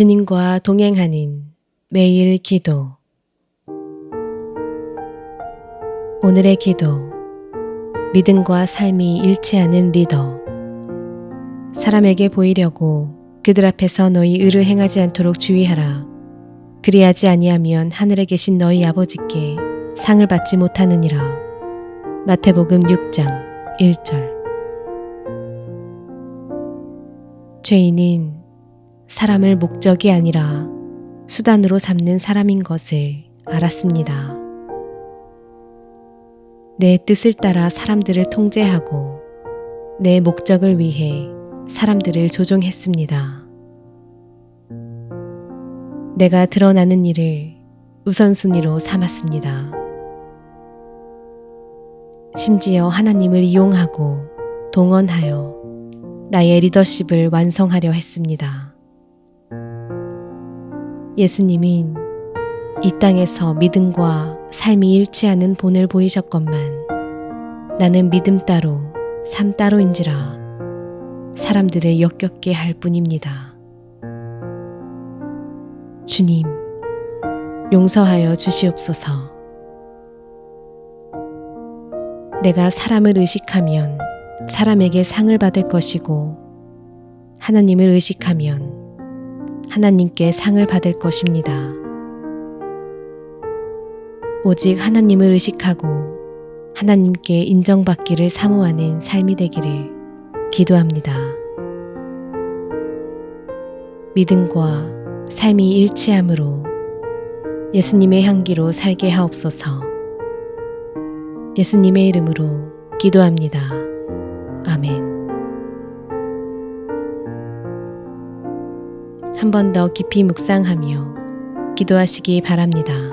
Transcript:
주님과 동행하는 매일 기도. 오늘의 기도. 믿음과 삶이 일치하는 리더. 사람에게 보이려고 그들 앞에서 너희 의를 행하지 않도록 주의하라. 그리하지 아니하면 하늘에 계신 너희 아버지께 상을 받지 못하느니라. 마태복음 6장 1절. 죄인은 사람을 목적이 아니라 수단으로 삼는 사람인 것을 알았습니다. 내 뜻을 따라 사람들을 통제하고 내 목적을 위해 사람들을 조종했습니다. 내가 드러나는 일을 우선순위로 삼았습니다. 심지어 하나님을 이용하고 동원하여 나의 리더십을 완성하려 했습니다. 예수님은 이 땅에서 믿음과 삶이 일치하는 본을 보이셨건만 나는 믿음 따로 삶 따로인지라 사람들을 역겹게 할 뿐입니다. 주님, 용서하여 주시옵소서. 내가 사람을 의식하면 사람에게 상을 받을 것이고 하나님을 의식하면 하나님께 상을 받을 것입니다. 오직 하나님을 의식하고 하나님께 인정받기를 사모하는 삶이 되기를 기도합니다. 믿음과 삶이 일치함으로 예수님의 향기로 살게 하옵소서. 예수님의 이름으로 기도합니다. 한 번 더 깊이 묵상하며 기도하시기 바랍니다.